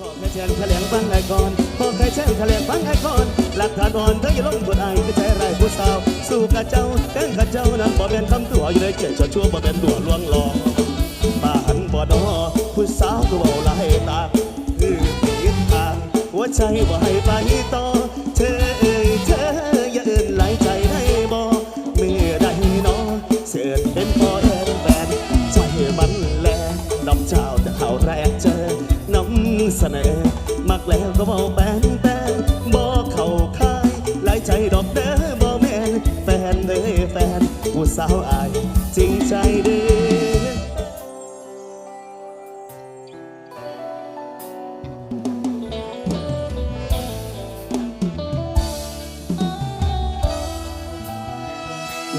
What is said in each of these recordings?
ขอแค่เชนแถลงฟังไอคอนขอแค่เชนแถลงฟังไอคอน หลักฐานอ่อนเธออย่าล้มกดไอ้ก็ใจไรผู้สาว สู้กับเจ้าแกล้งกับเจ้านั้นบ่เป็นคำตัวอยู่ในเจ็ดชั่วชั่วบ่เป็นตัวลวงหลอกบ้านบ่ดอผู้สาวก็เบาลายตาคือผิดทางหัวใจบ่ให้ไปต่อเธอ เสนอ มักแล้วก็บอกแปนแปนบอกเข้าค่ายหลายใจดอกเด้อบอกแม่นแฟนเด้อแฟนผู้สาวอาย จริงใจเด้อ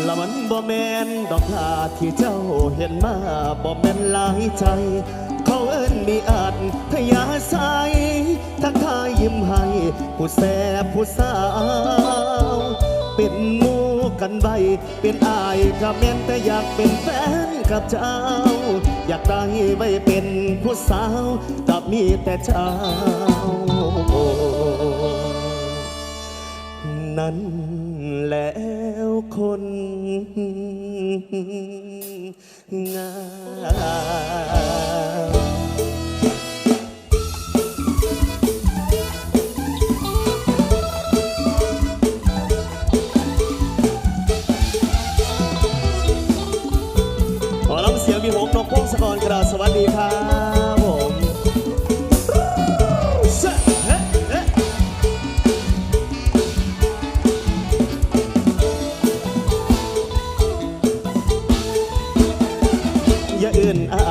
ละมันบ่แมนดอกลาที่เจ้าเห็นมาบ่แม่นหลายใจ ผู้แสบผู้สาว เป็นหมูกันใบเป็นอายกับแม่นแต่อยากเป็นแฟนกับเจ้า อยากได้ไว้เป็นผู้สาวกับมีแต่เจ้านั้น ครับผมอย่าอื่นอายว่า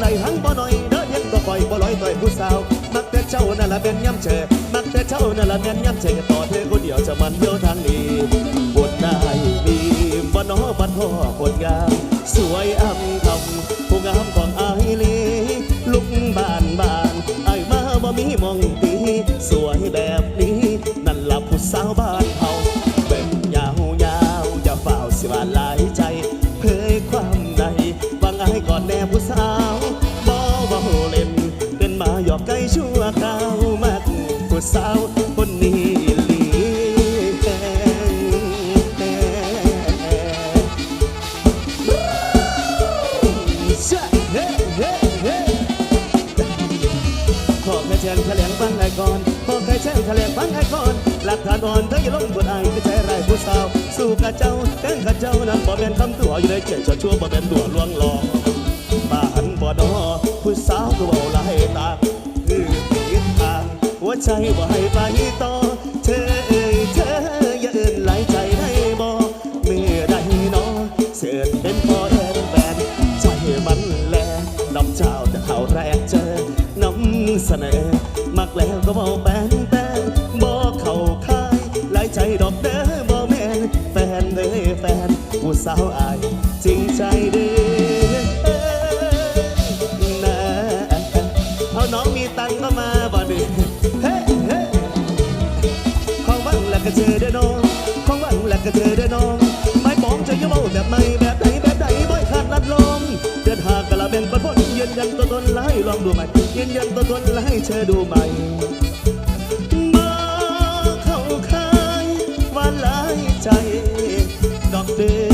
ไหลทั้งพ่หน่อยเด้อเย็นก็ปล่อยบ่ลอยต่อยผู้สาว มักแต่เจ้านั่นละเป็นย้ำเจอมักแต่เจ้านั่นละเป็นย้ำเจอต่อเธอคนเดียวจะมันเดียวทางนี้บนได้มีบ่น้อบัดพ่อคนงาม สวยอำทำผู้งามของอายลีลุกบานบานไอ้มาบ่มีมองตีสวยแบบนี้ นั่นละผู้สาวบ้านเฮาเป็นยาวยาวอย่าเฝ้าสิว่าหลายใจเผยความในฟังไอ้ก่อนแน่ สาวคนนี้หลีแชะเฮ้เฮ้เฮ้ขอแค่แชนแถลงฟังไอ้ก่อนขอแค่แชนแถลงฟังไอ้ก่อนหลักฐานอ่อนเธออย่าล้มกดไอ้ก็ใจไรผู้สาว สู้กับเจ้าแกล้งกับเจ้านั้นบ่เป็นคำตัวอยู่ในเจ็ดชั่วชั่วบ่เป็นตัวลวงหลอกบ้านบ่ดอผู้สาวก็เบาลายตา ใจบ่ให้ไปต่อ เธอเอ่ยเธออย่าเอื่นไหลายใจได้บ่เมื่อใดนาะเสิร์ชเป็นพอแอนแฟนใจมันแลน้ำเจ้าจะเข้าแรกเจอน้ำเสนอ มักแล้วก็บอกแปนแปนบอเข้าค่ายหลายใจดอกเด้อบอแม่นแฟนเด้อแฟนผู้สาวอายจริงใจเด้อนะเอาน้องมีตังก็มาบ่ดิ เฮ้เฮ้ของหวังแล้วก็เจอเด้อน้องของหวังแล้วก็เจอเด้อน้องไม่มองจะยิ้มเอาแบบไหนแบบไหนแบบไหนบ่อยขาดลัดลมเดินหากกะละเป็นคนพ้นยืนยันตัวตนและให้ลองดูใหม่ยืนยันตัวตนและให้เธอดูใหม่มาเข้าค่ายว่าหลายใจดอกเดน้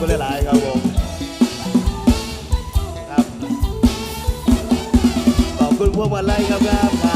คุณหลายๆครับผมครับขอบคุณพวกมาไล่ครับครับ